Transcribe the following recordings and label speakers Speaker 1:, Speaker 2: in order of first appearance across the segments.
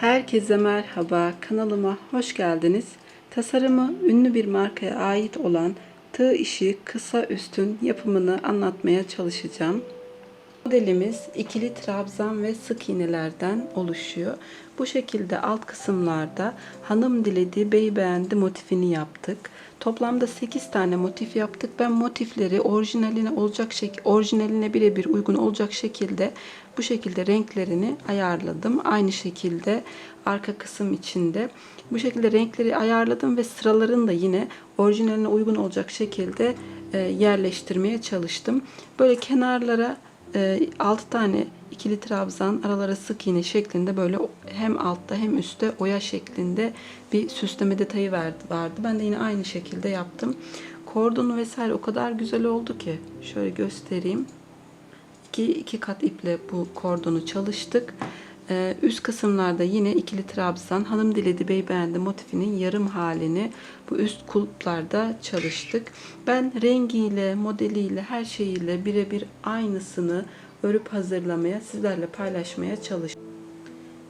Speaker 1: Herkese merhaba, kanalıma hoş geldiniz. Tasarımı ünlü bir markaya ait olan tığ işi kısa üstün yapımını anlatmaya çalışacağım. Modelimiz ikili trabzan ve sık iğnelerden oluşuyor. Bu şekilde alt kısımlarda hanım diledi, bey beğendi motifini yaptık. Toplamda 8 tane motif yaptık. Ben motifleri orijinaline olacak şek orijinaline birebir uygun olacak şekilde bu şekilde renklerini ayarladım. Aynı şekilde arka kısım içinde bu şekilde renkleri ayarladım ve sıralarını da yine orijinaline uygun olacak şekilde e, yerleştirmeye çalıştım. Böyle kenarlara 6 tane ikili trabzan aralara sık iğne şeklinde böyle hem altta hem üstte oya şeklinde bir süsleme detayı vardı. Ben de yine aynı şekilde yaptım. Kordonu vesaire o kadar güzel oldu ki şöyle göstereyim. İki, iki kat iple bu kordonu çalıştık. Ee, üst kısımlarda yine ikili trabzan hanım diledi bey beğendi motifinin yarım halini bu üst kulplarda çalıştık. Ben rengiyle, modeliyle, her şeyiyle birebir aynısını örüp hazırlamaya, sizlerle paylaşmaya çalıştım.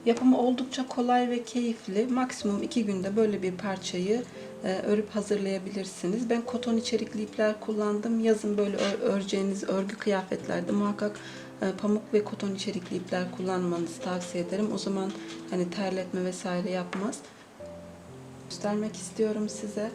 Speaker 1: Yapımı oldukça kolay ve keyifli. Maksimum iki günde böyle bir parçayı örüp hazırlayabilirsiniz. Ben koton içerikli ipler kullandım. Yazın böyle ör- öreceğiniz örgü kıyafetlerde muhakkak e, pamuk ve koton içerikli ipler kullanmanızı tavsiye ederim. O zaman hani terletme vesaire yapmaz. Göstermek istiyorum size.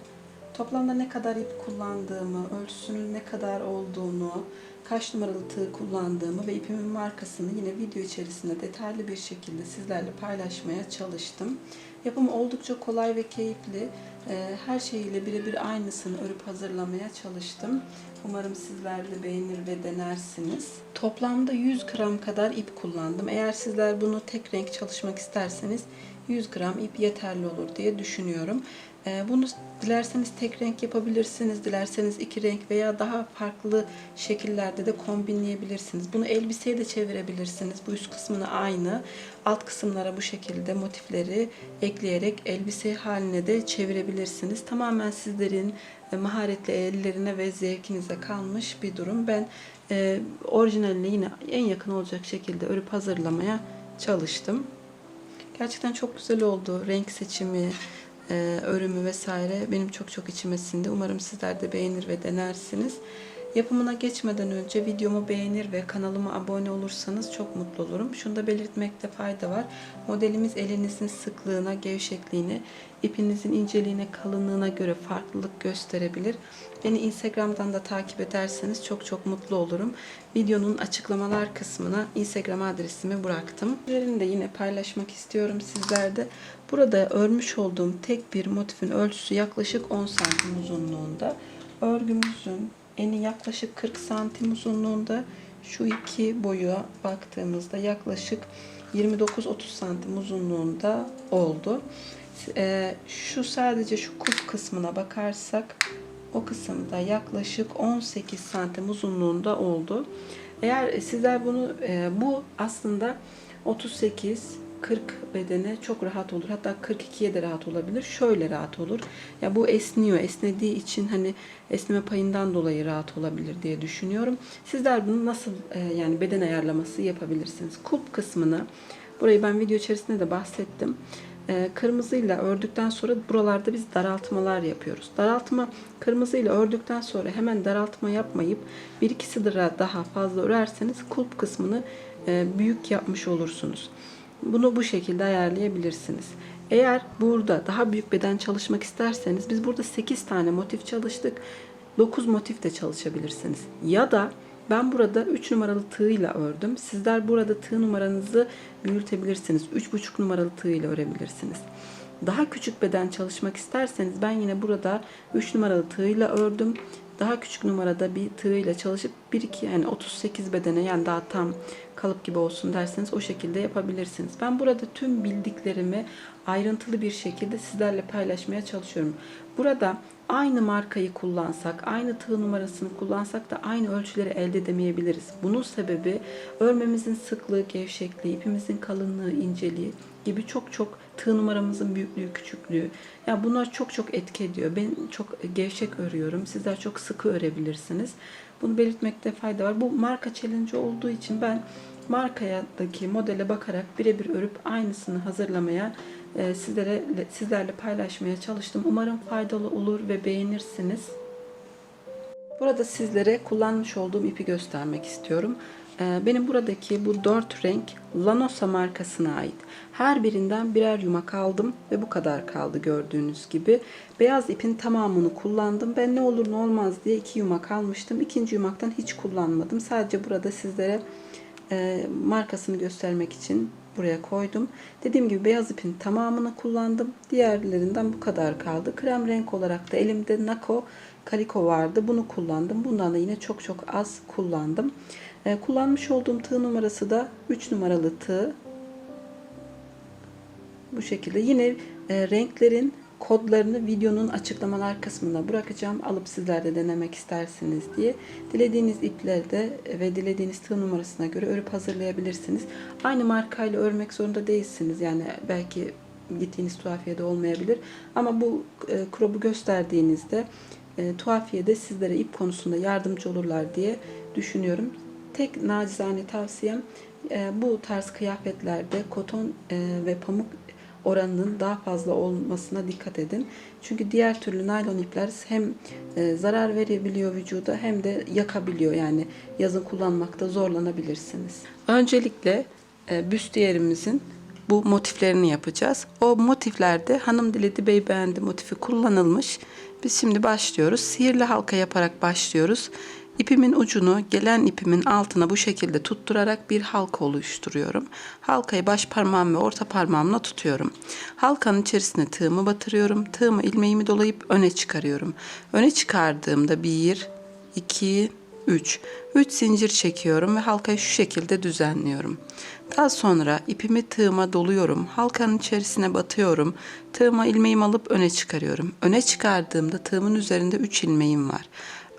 Speaker 1: Toplamda ne kadar ip kullandığımı, ölçüsünün ne kadar olduğunu, kaç numaralı tığ kullandığımı ve ipimin markasını yine video içerisinde detaylı bir şekilde sizlerle paylaşmaya çalıştım. Yapımı oldukça kolay ve keyifli. Ee, Her şeyiyle birebir aynısını örüp hazırlamaya çalıştım. Umarım sizler de beğenir ve denersiniz. Toplamda 100 gram kadar ip kullandım. Eğer sizler bunu tek renk çalışmak isterseniz 100 gram ip yeterli olur diye düşünüyorum. Ee, Bunu dilerseniz tek renk yapabilirsiniz, dilerseniz iki renk veya daha farklı şekillerde de kombinleyebilirsiniz. Bunu elbiseye de çevirebilirsiniz. Bu üst kısmını aynı, alt kısımlara bu şekilde motifleri ekleyerek elbise haline de çevirebilirsiniz. Tamamen sizlerin e, maharetli ellerine ve zevkinize kalmış bir durum. Ben e, orijinaline yine en yakın olacak şekilde örüp hazırlamaya çalıştım. Gerçekten çok güzel oldu. Renk seçimi, e, örümü vesaire benim çok çok içime sindi. Umarım sizler de beğenir ve denersiniz. Yapımına geçmeden önce videomu beğenir ve kanalıma abone olursanız çok mutlu olurum. Şunu da belirtmekte fayda var. Modelimiz elinizin sıklığına, gevşekliğine, ipinizin inceliğine, kalınlığına göre farklılık gösterebilir. Beni Instagram'dan da takip ederseniz çok çok mutlu olurum. Videonun açıklamalar kısmına Instagram adresimi bıraktım. Üzerinde yine paylaşmak istiyorum sizlerde. Burada örmüş olduğum tek bir motifin ölçüsü yaklaşık 10 santim uzunluğunda. Örgümüzün eni yaklaşık 40 santim uzunluğunda. Şu iki boya baktığımızda yaklaşık 29-30 santim uzunluğunda oldu. Ee, şu sadece şu kulp kısmına bakarsak o kısımda yaklaşık 18 santim uzunluğunda oldu. Eğer sizler bunu e, bu aslında 38 40 bedene çok rahat olur. Hatta 42'ye de rahat olabilir. Şöyle rahat olur. Ya bu esniyor. Esnediği için hani esneme payından dolayı rahat olabilir diye düşünüyorum. Sizler bunu nasıl e, yani beden ayarlaması yapabilirsiniz? Kulp kısmını burayı ben video içerisinde de bahsettim. E, kırmızıyla ördükten sonra buralarda biz daraltmalar yapıyoruz. Daraltma kırmızıyla ördükten sonra hemen daraltma yapmayıp bir iki sıra daha fazla örerseniz kulp kısmını e, büyük yapmış olursunuz. Bunu bu şekilde ayarlayabilirsiniz. Eğer burada daha büyük beden çalışmak isterseniz biz burada 8 tane motif çalıştık. 9 motif de çalışabilirsiniz. Ya da ben burada 3 numaralı tığıyla ördüm. Sizler burada tığ numaranızı büyütebilirsiniz. 3,5 numaralı tığıyla örebilirsiniz. Daha küçük beden çalışmak isterseniz ben yine burada 3 numaralı tığıyla ördüm. Daha küçük numarada bir tığıyla çalışıp 1 2 yani 38 bedene yani daha tam kalıp gibi olsun derseniz o şekilde yapabilirsiniz. Ben burada tüm bildiklerimi ayrıntılı bir şekilde sizlerle paylaşmaya çalışıyorum. Burada aynı markayı kullansak, aynı tığ numarasını kullansak da aynı ölçüleri elde edemeyebiliriz. Bunun sebebi örmemizin sıklığı, gevşekliği, ipimizin kalınlığı, inceliği gibi çok çok tığ numaramızın büyüklüğü, küçüklüğü. Ya bunlar çok çok etki ediyor. Ben çok gevşek örüyorum. Sizler çok sıkı örebilirsiniz. Bunu belirtmekte fayda var. Bu marka challenge olduğu için ben markadaki modele bakarak birebir örüp aynısını hazırlamaya sizlere sizlerle paylaşmaya çalıştım. Umarım faydalı olur ve beğenirsiniz. Burada sizlere kullanmış olduğum ipi göstermek istiyorum. Ee, Benim buradaki bu dört renk Lanosa markasına ait. Her birinden birer yumak aldım ve bu kadar kaldı gördüğünüz gibi. Beyaz ipin tamamını kullandım. Ben ne olur ne olmaz diye iki yumak almıştım. İkinci yumaktan hiç kullanmadım. Sadece burada sizlere e, markasını göstermek için buraya koydum. Dediğim gibi beyaz ipin tamamını kullandım. Diğerlerinden bu kadar kaldı. Krem renk olarak da elimde Nako Kaliko vardı. Bunu kullandım. Bundan da yine çok çok az kullandım. Ee, kullanmış olduğum tığ numarası da 3 numaralı tığ. Bu şekilde. Yine e, renklerin kodlarını videonun açıklamalar kısmına bırakacağım. Alıp sizler de denemek istersiniz diye. Dilediğiniz iplerde ve dilediğiniz tığ numarasına göre örüp hazırlayabilirsiniz. Aynı markayla örmek zorunda değilsiniz. Yani belki gittiğiniz tuhafiyede olmayabilir. Ama bu e, krobu gösterdiğinizde e, tuhafiyede sizlere ip konusunda yardımcı olurlar diye düşünüyorum. Tek nacizane tavsiyem e, bu tarz kıyafetlerde koton e, ve pamuk oranının daha fazla olmasına dikkat edin. Çünkü diğer türlü naylon ipler hem e, zarar verebiliyor vücuda hem de yakabiliyor. Yani yazın kullanmakta zorlanabilirsiniz. Öncelikle e, büstiyerimizin bu motiflerini yapacağız. O motiflerde hanım diledi bey beğendi motifi kullanılmış. Biz şimdi başlıyoruz. Sihirli halka yaparak başlıyoruz. İpimin ucunu gelen ipimin altına bu şekilde tutturarak bir halka oluşturuyorum. Halkayı baş parmağım ve orta parmağımla tutuyorum. Halkanın içerisine tığımı batırıyorum. Tığımı ilmeğimi dolayıp öne çıkarıyorum. Öne çıkardığımda 1, 2, 3. 3 zincir çekiyorum ve halkayı şu şekilde düzenliyorum. Daha sonra ipimi tığıma doluyorum. Halkanın içerisine batıyorum. Tığıma ilmeğimi alıp öne çıkarıyorum. Öne çıkardığımda tığımın üzerinde 3 ilmeğim var.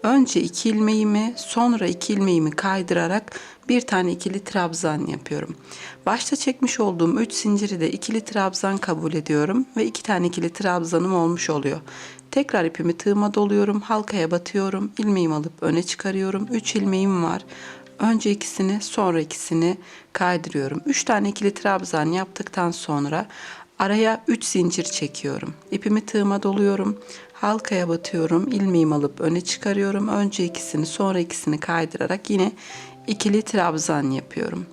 Speaker 1: Önce iki ilmeğimi sonra iki ilmeğimi kaydırarak bir tane ikili trabzan yapıyorum. Başta çekmiş olduğum 3 zinciri de ikili trabzan kabul ediyorum ve iki tane ikili trabzanım olmuş oluyor. Tekrar ipimi tığıma doluyorum, halkaya batıyorum, ilmeğimi alıp öne çıkarıyorum. 3 ilmeğim var. Önce ikisini sonra ikisini kaydırıyorum. 3 tane ikili trabzan yaptıktan sonra araya 3 zincir çekiyorum. İpimi tığıma doluyorum. Halkaya batıyorum. ilmeğimi alıp öne çıkarıyorum. Önce ikisini sonra ikisini kaydırarak yine ikili trabzan yapıyorum.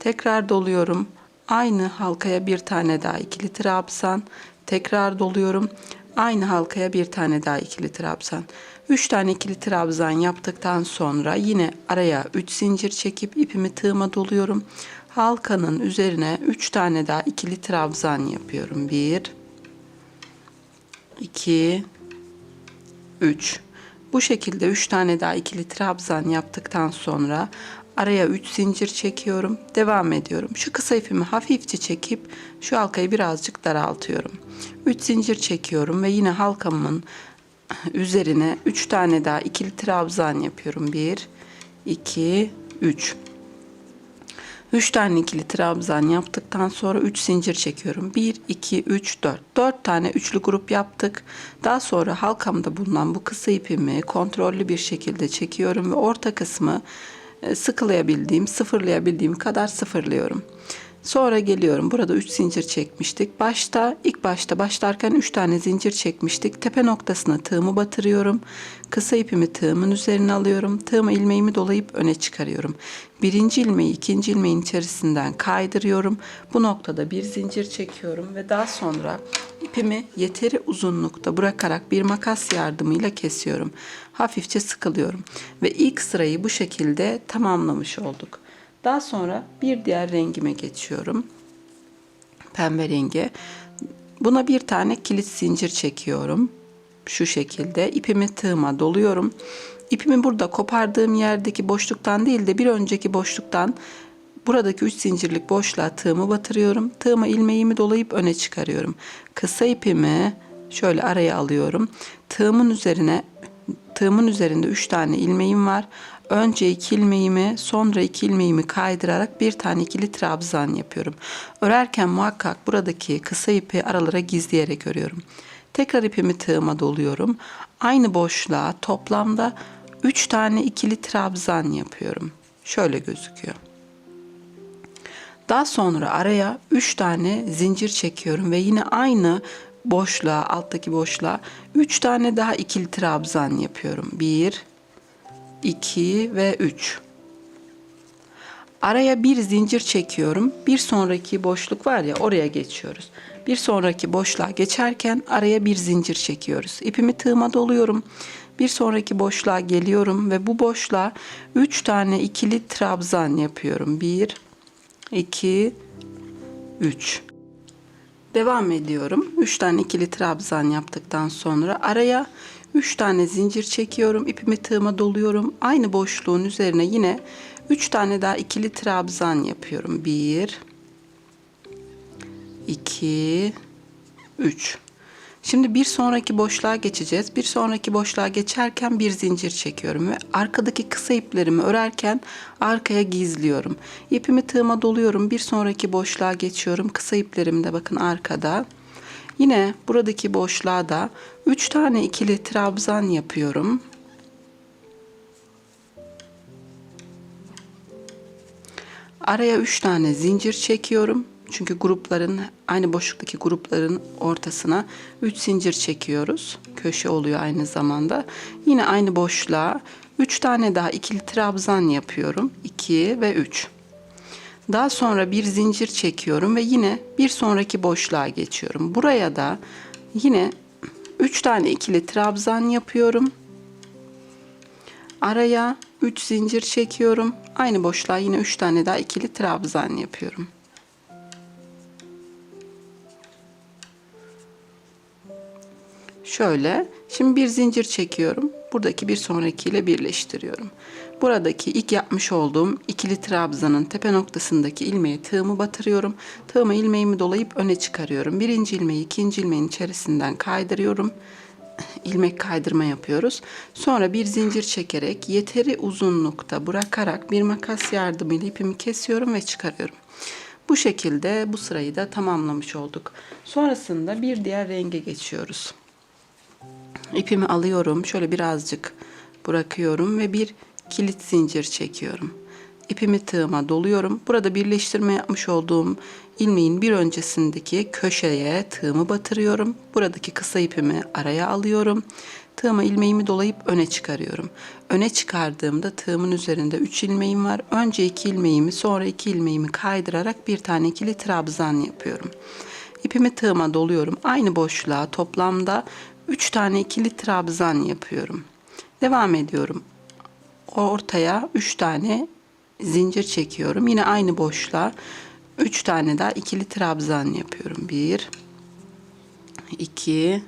Speaker 1: Tekrar doluyorum. Aynı halkaya bir tane daha ikili trabzan. Tekrar doluyorum. Aynı halkaya bir tane daha ikili trabzan. 3 tane ikili trabzan yaptıktan sonra yine araya 3 zincir çekip ipimi tığıma doluyorum. Halkanın üzerine 3 tane daha ikili trabzan yapıyorum. 1 2 3 bu şekilde 3 tane daha ikili trabzan yaptıktan sonra araya 3 zincir çekiyorum. Devam ediyorum. Şu kısa ipimi hafifçe çekip şu halkayı birazcık daraltıyorum. 3 zincir çekiyorum ve yine halkamın üzerine 3 tane daha ikili trabzan yapıyorum. 1 2 3 3 tane ikili trabzan yaptıktan sonra 3 zincir çekiyorum. 1, 2, 3, 4. 4 tane üçlü grup yaptık. Daha sonra halkamda bulunan bu kısa ipimi kontrollü bir şekilde çekiyorum ve orta kısmı e, sıkılayabildiğim, sıfırlayabildiğim kadar sıfırlıyorum. Sonra geliyorum. Burada 3 zincir çekmiştik. Başta ilk başta başlarken 3 tane zincir çekmiştik. Tepe noktasına tığımı batırıyorum. Kısa ipimi tığımın üzerine alıyorum. Tığımı ilmeğimi dolayıp öne çıkarıyorum. Birinci ilmeği ikinci ilmeğin içerisinden kaydırıyorum. Bu noktada bir zincir çekiyorum ve daha sonra ipimi yeteri uzunlukta bırakarak bir makas yardımıyla kesiyorum. Hafifçe sıkılıyorum ve ilk sırayı bu şekilde tamamlamış olduk. Daha sonra bir diğer rengime geçiyorum. Pembe rengi. Buna bir tane kilit zincir çekiyorum. Şu şekilde ipimi tığıma doluyorum. İpimi burada kopardığım yerdeki boşluktan değil de bir önceki boşluktan buradaki 3 zincirlik boşluğa tığımı batırıyorum. Tığıma ilmeğimi dolayıp öne çıkarıyorum. Kısa ipimi şöyle araya alıyorum. Tığımın üzerine tığımın üzerinde 3 tane ilmeğim var. Önce iki ilmeğimi sonra iki ilmeğimi kaydırarak bir tane ikili trabzan yapıyorum. Örerken muhakkak buradaki kısa ipi aralara gizleyerek örüyorum. Tekrar ipimi tığıma doluyorum. Aynı boşluğa toplamda 3 tane ikili trabzan yapıyorum. Şöyle gözüküyor. Daha sonra araya 3 tane zincir çekiyorum ve yine aynı boşluğa, alttaki boşluğa 3 tane daha ikili trabzan yapıyorum. 1 2 ve 3. Araya bir zincir çekiyorum. Bir sonraki boşluk var ya oraya geçiyoruz. Bir sonraki boşluğa geçerken araya bir zincir çekiyoruz. İpimi tığıma doluyorum. Bir sonraki boşluğa geliyorum ve bu boşluğa 3 tane ikili trabzan yapıyorum. 1 2 3 Devam ediyorum. 3 tane ikili trabzan yaptıktan sonra araya 3 tane zincir çekiyorum. İpimi tığıma doluyorum. Aynı boşluğun üzerine yine 3 tane daha ikili trabzan yapıyorum. 1 2 3 Şimdi bir sonraki boşluğa geçeceğiz. Bir sonraki boşluğa geçerken bir zincir çekiyorum ve arkadaki kısa iplerimi örerken arkaya gizliyorum. İpimi tığıma doluyorum. Bir sonraki boşluğa geçiyorum. Kısa iplerim de bakın arkada. Yine buradaki boşluğa da 3 tane ikili trabzan yapıyorum. Araya 3 tane zincir çekiyorum. Çünkü grupların aynı boşluktaki grupların ortasına 3 zincir çekiyoruz. Köşe oluyor aynı zamanda. Yine aynı boşluğa 3 tane daha ikili trabzan yapıyorum. 2 ve 3. Daha sonra bir zincir çekiyorum ve yine bir sonraki boşluğa geçiyorum. Buraya da yine 3 tane ikili trabzan yapıyorum. Araya 3 zincir çekiyorum. Aynı boşluğa yine 3 tane daha ikili trabzan yapıyorum. Şöyle, şimdi bir zincir çekiyorum. Buradaki bir sonrakiyle birleştiriyorum. Buradaki ilk yapmış olduğum ikili trabzanın tepe noktasındaki ilmeğe tığımı batırıyorum. Tığımı ilmeğimi dolayıp öne çıkarıyorum. Birinci ilmeği ikinci ilmeğin içerisinden kaydırıyorum. ilmek kaydırma yapıyoruz. Sonra bir zincir çekerek yeteri uzunlukta bırakarak bir makas yardımıyla ipimi kesiyorum ve çıkarıyorum. Bu şekilde bu sırayı da tamamlamış olduk. Sonrasında bir diğer renge geçiyoruz. İpimi alıyorum. Şöyle birazcık bırakıyorum ve bir kilit zincir çekiyorum. İpimi tığıma doluyorum. Burada birleştirme yapmış olduğum ilmeğin bir öncesindeki köşeye tığımı batırıyorum. Buradaki kısa ipimi araya alıyorum. Tığıma ilmeğimi dolayıp öne çıkarıyorum. Öne çıkardığımda tığımın üzerinde 3 ilmeğim var. Önce 2 ilmeğimi sonra 2 ilmeğimi kaydırarak bir tane ikili trabzan yapıyorum. İpimi tığıma doluyorum. Aynı boşluğa toplamda 3 tane ikili trabzan yapıyorum. Devam ediyorum. Ortaya 3 tane zincir çekiyorum. Yine aynı boşluğa 3 tane daha ikili trabzan yapıyorum. 1 2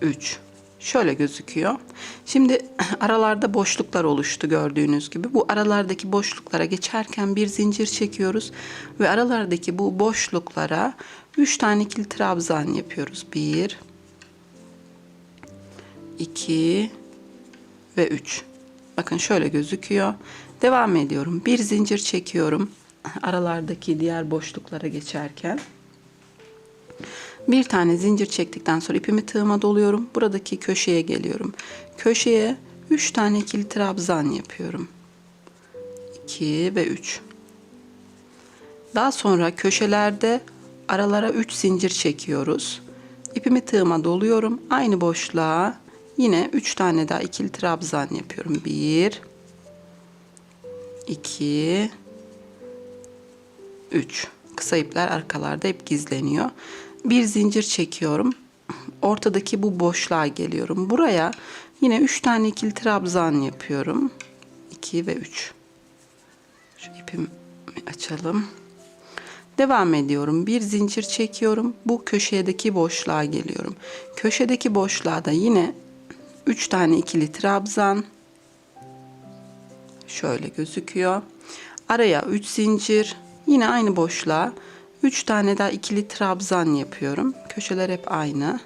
Speaker 1: 3 Şöyle gözüküyor. Şimdi aralarda boşluklar oluştu gördüğünüz gibi. Bu aralardaki boşluklara geçerken bir zincir çekiyoruz ve aralardaki bu boşluklara 3 tane ikili trabzan yapıyoruz. 1 2 ve 3. Bakın şöyle gözüküyor. Devam ediyorum. Bir zincir çekiyorum. Aralardaki diğer boşluklara geçerken. Bir tane zincir çektikten sonra ipimi tığıma doluyorum. Buradaki köşeye geliyorum. Köşeye 3 tane ikili trabzan yapıyorum. 2 ve 3. Daha sonra köşelerde aralara 3 zincir çekiyoruz. İpimi tığıma doluyorum. Aynı boşluğa Yine 3 tane daha ikili trabzan yapıyorum. 1 2 3 Kısa ipler arkalarda hep gizleniyor. Bir zincir çekiyorum. Ortadaki bu boşluğa geliyorum. Buraya yine 3 tane ikili trabzan yapıyorum. 2 ve 3. Şu ipimi açalım. Devam ediyorum. Bir zincir çekiyorum. Bu köşedeki boşluğa geliyorum. Köşedeki boşluğa da yine 3 tane ikili trabzan. Şöyle gözüküyor. Araya 3 zincir. Yine aynı boşluğa 3 tane daha ikili trabzan yapıyorum. Köşeler hep aynı.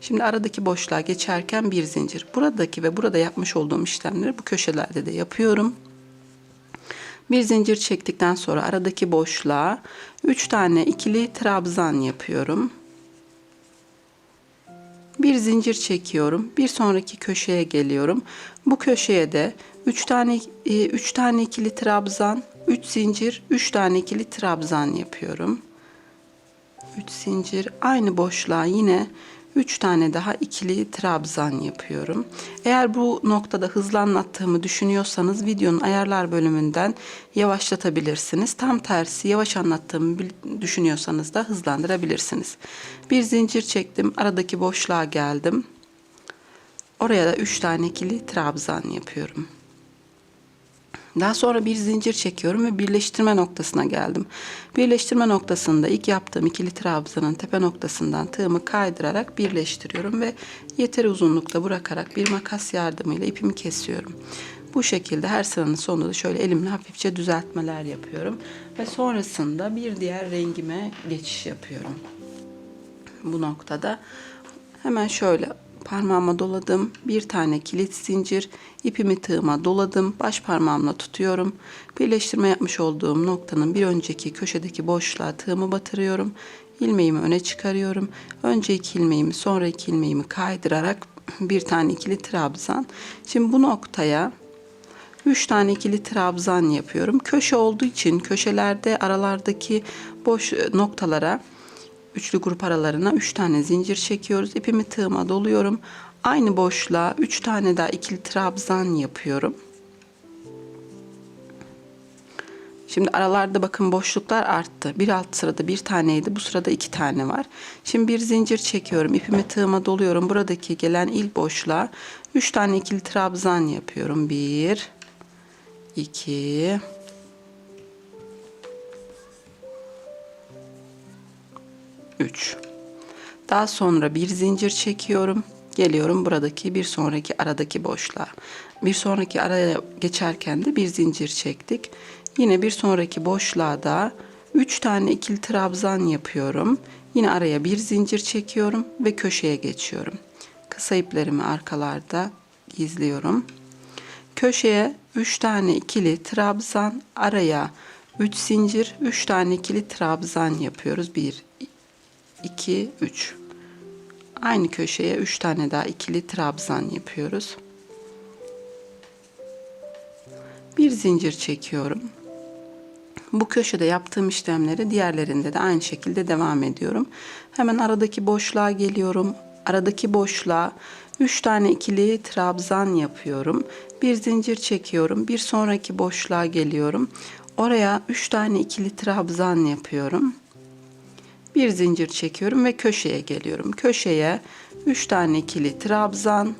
Speaker 1: Şimdi aradaki boşluğa geçerken bir zincir. Buradaki ve burada yapmış olduğum işlemleri bu köşelerde de yapıyorum. Bir zincir çektikten sonra aradaki boşluğa 3 tane ikili trabzan yapıyorum. Bir zincir çekiyorum. Bir sonraki köşeye geliyorum. Bu köşeye de 3 tane 3 tane ikili trabzan, 3 zincir, 3 tane ikili trabzan yapıyorum. 3 zincir aynı boşluğa yine 3 tane daha ikili trabzan yapıyorum. Eğer bu noktada hızlı anlattığımı düşünüyorsanız videonun ayarlar bölümünden yavaşlatabilirsiniz. Tam tersi yavaş anlattığımı düşünüyorsanız da hızlandırabilirsiniz. Bir zincir çektim. Aradaki boşluğa geldim. Oraya da 3 tane ikili trabzan yapıyorum. Daha sonra bir zincir çekiyorum ve birleştirme noktasına geldim. Birleştirme noktasında ilk yaptığım ikili trabzanın tepe noktasından tığımı kaydırarak birleştiriyorum ve yeteri uzunlukta bırakarak bir makas yardımıyla ipimi kesiyorum. Bu şekilde her sıranın sonunda da şöyle elimle hafifçe düzeltmeler yapıyorum ve sonrasında bir diğer rengime geçiş yapıyorum. Bu noktada hemen şöyle parmağıma doladım. Bir tane kilit zincir, ipimi tığıma doladım. Baş parmağımla tutuyorum. Birleştirme yapmış olduğum noktanın bir önceki köşedeki boşluğa tığımı batırıyorum. İlmeğimi öne çıkarıyorum. Önce iki ilmeğimi sonra iki ilmeğimi kaydırarak bir tane ikili trabzan. Şimdi bu noktaya 3 tane ikili trabzan yapıyorum. Köşe olduğu için köşelerde aralardaki boş noktalara üçlü grup aralarına 3 tane zincir çekiyoruz. İpimi tığıma doluyorum. Aynı boşluğa 3 tane daha ikili trabzan yapıyorum. Şimdi aralarda bakın boşluklar arttı. Bir alt sırada bir taneydi. Bu sırada iki tane var. Şimdi bir zincir çekiyorum. İpimi tığıma doluyorum. Buradaki gelen ilk boşluğa 3 tane ikili trabzan yapıyorum. 1 2 3 Daha sonra bir zincir çekiyorum. Geliyorum buradaki bir sonraki aradaki boşluğa. Bir sonraki araya geçerken de bir zincir çektik. Yine bir sonraki boşluğa da 3 tane ikili trabzan yapıyorum. Yine araya bir zincir çekiyorum ve köşeye geçiyorum. Kısa iplerimi arkalarda gizliyorum. Köşeye 3 tane ikili trabzan, araya 3 zincir, 3 tane ikili trabzan yapıyoruz. 1 2 3. Aynı köşeye 3 tane daha ikili trabzan yapıyoruz. Bir zincir çekiyorum. Bu köşede yaptığım işlemleri diğerlerinde de aynı şekilde devam ediyorum. Hemen aradaki boşluğa geliyorum. Aradaki boşluğa 3 tane ikili trabzan yapıyorum. Bir zincir çekiyorum. Bir sonraki boşluğa geliyorum. Oraya 3 tane ikili trabzan yapıyorum. Bir zincir çekiyorum ve köşeye geliyorum. Köşeye 3 tane ikili trabzan,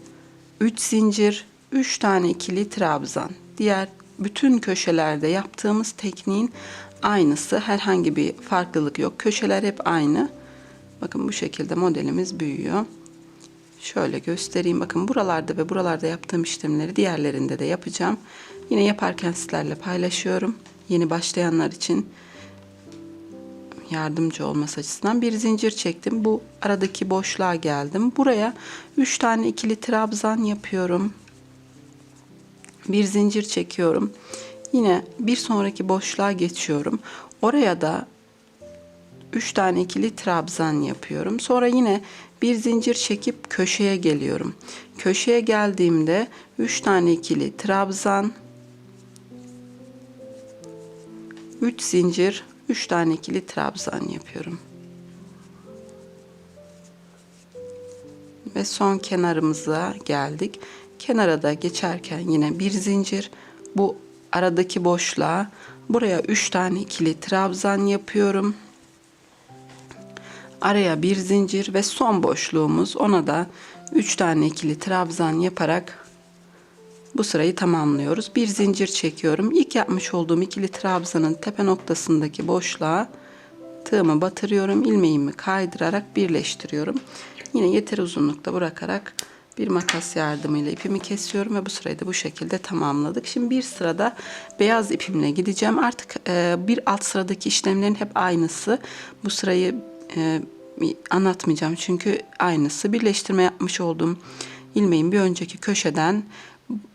Speaker 1: 3 zincir, 3 tane ikili trabzan. Diğer bütün köşelerde yaptığımız tekniğin aynısı. Herhangi bir farklılık yok. Köşeler hep aynı. Bakın bu şekilde modelimiz büyüyor. Şöyle göstereyim. Bakın buralarda ve buralarda yaptığım işlemleri diğerlerinde de yapacağım. Yine yaparken sizlerle paylaşıyorum. Yeni başlayanlar için yardımcı olması açısından bir zincir çektim. Bu aradaki boşluğa geldim. Buraya 3 tane ikili trabzan yapıyorum. Bir zincir çekiyorum. Yine bir sonraki boşluğa geçiyorum. Oraya da 3 tane ikili trabzan yapıyorum. Sonra yine bir zincir çekip köşeye geliyorum. Köşeye geldiğimde 3 tane ikili trabzan 3 zincir 3 tane ikili trabzan yapıyorum. Ve son kenarımıza geldik. Kenara da geçerken yine bir zincir bu aradaki boşluğa buraya 3 tane ikili trabzan yapıyorum. Araya bir zincir ve son boşluğumuz ona da 3 tane ikili trabzan yaparak bu sırayı tamamlıyoruz. Bir zincir çekiyorum. İlk yapmış olduğum ikili trabzanın tepe noktasındaki boşluğa tığımı batırıyorum. ilmeğimi kaydırarak birleştiriyorum. Yine yeteri uzunlukta bırakarak bir makas yardımıyla ipimi kesiyorum ve bu sırayı da bu şekilde tamamladık. Şimdi bir sırada beyaz ipimle gideceğim. Artık e, bir alt sıradaki işlemlerin hep aynısı. Bu sırayı e, anlatmayacağım çünkü aynısı. Birleştirme yapmış olduğum ilmeğin bir önceki köşeden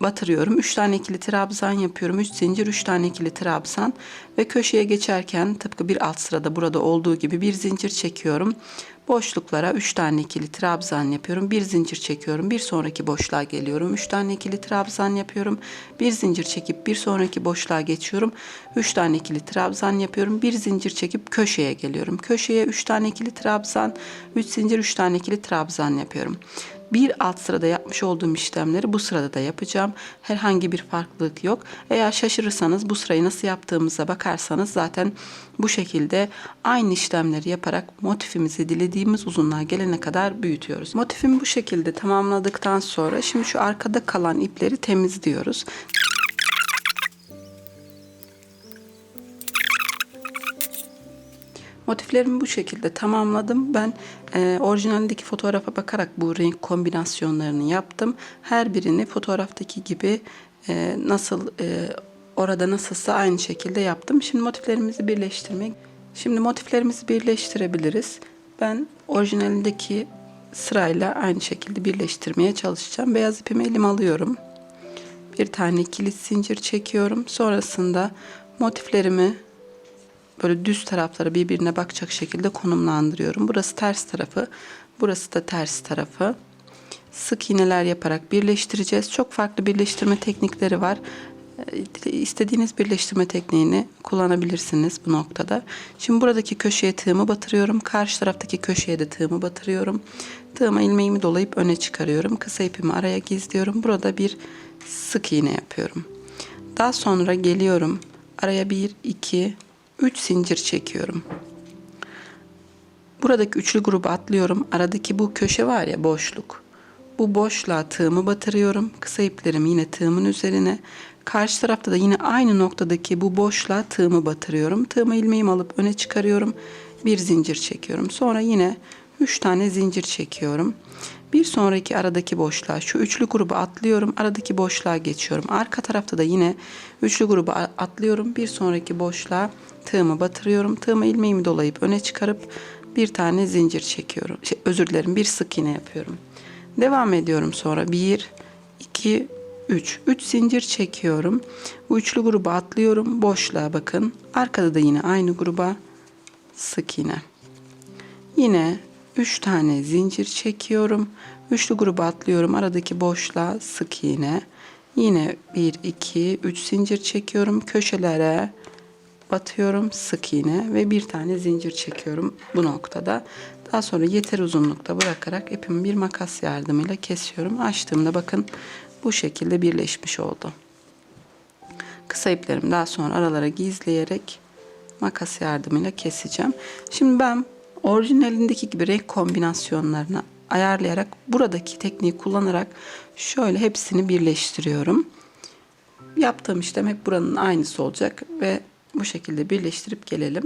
Speaker 1: batırıyorum. 3 tane ikili trabzan yapıyorum. 3 zincir, 3 tane ikili trabzan ve köşeye geçerken tıpkı bir alt sırada burada olduğu gibi bir zincir çekiyorum. Boşluklara 3 tane ikili trabzan yapıyorum. Bir zincir çekiyorum. Bir sonraki boşluğa geliyorum. 3 tane ikili trabzan yapıyorum. Bir zincir çekip bir sonraki boşluğa geçiyorum. 3 tane ikili trabzan yapıyorum. Bir zincir çekip köşeye geliyorum. Köşeye 3 tane ikili trabzan, 3 zincir, 3 tane ikili trabzan yapıyorum. Bir alt sırada yapmış olduğum işlemleri bu sırada da yapacağım. Herhangi bir farklılık yok. Eğer şaşırırsanız bu sırayı nasıl yaptığımıza bakarsanız zaten bu şekilde aynı işlemleri yaparak motifimizi dilediğimiz uzunluğa gelene kadar büyütüyoruz. Motifimi bu şekilde tamamladıktan sonra şimdi şu arkada kalan ipleri temizliyoruz. Motiflerimi bu şekilde tamamladım. Ben e, orijinalindeki fotoğrafa bakarak bu renk kombinasyonlarını yaptım. Her birini fotoğraftaki gibi e, nasıl e, orada nasılsa aynı şekilde yaptım. Şimdi motiflerimizi birleştirmek. Şimdi motiflerimizi birleştirebiliriz. Ben orijinalindeki sırayla aynı şekilde birleştirmeye çalışacağım. Beyaz ipimi elime alıyorum. Bir tane kilit zincir çekiyorum. Sonrasında motiflerimi böyle düz tarafları birbirine bakacak şekilde konumlandırıyorum. Burası ters tarafı, burası da ters tarafı. Sık iğneler yaparak birleştireceğiz. Çok farklı birleştirme teknikleri var. Ee, İstediğiniz birleştirme tekniğini kullanabilirsiniz bu noktada. Şimdi buradaki köşeye tığımı batırıyorum. Karşı taraftaki köşeye de tığımı batırıyorum. Tığıma ilmeğimi dolayıp öne çıkarıyorum. Kısa ipimi araya gizliyorum. Burada bir sık iğne yapıyorum. Daha sonra geliyorum. Araya bir, iki, 3 zincir çekiyorum. Buradaki üçlü grubu atlıyorum. Aradaki bu köşe var ya boşluk. Bu boşluğa tığımı batırıyorum. Kısa iplerimi yine tığımın üzerine. Karşı tarafta da yine aynı noktadaki bu boşluğa tığımı batırıyorum. Tığımı ilmeğimi alıp öne çıkarıyorum. Bir zincir çekiyorum. Sonra yine 3 tane zincir çekiyorum. Bir sonraki aradaki boşluğa şu üçlü grubu atlıyorum. Aradaki boşluğa geçiyorum. Arka tarafta da yine üçlü grubu atlıyorum. Bir sonraki boşluğa tığımı batırıyorum. Tığıma ilmeğimi dolayıp öne çıkarıp bir tane zincir çekiyorum. Şey, özür dilerim bir sık iğne yapıyorum. Devam ediyorum sonra 1, 2, 3. 3 zincir çekiyorum. Bu üçlü grubu atlıyorum. Boşluğa bakın. Arkada da yine aynı gruba sık iğne. Yine 3 tane zincir çekiyorum. Üçlü grubu atlıyorum. Aradaki boşluğa sık iğne. Yine 1, 2, 3 zincir çekiyorum. Köşelere batıyorum sık iğne ve bir tane zincir çekiyorum bu noktada. Daha sonra yeter uzunlukta bırakarak ipimi bir makas yardımıyla kesiyorum. Açtığımda bakın bu şekilde birleşmiş oldu. Kısa iplerimi daha sonra aralara gizleyerek makas yardımıyla keseceğim. Şimdi ben orijinalindeki gibi renk kombinasyonlarını ayarlayarak buradaki tekniği kullanarak şöyle hepsini birleştiriyorum. Yaptığım işlem hep buranın aynısı olacak ve bu şekilde birleştirip gelelim.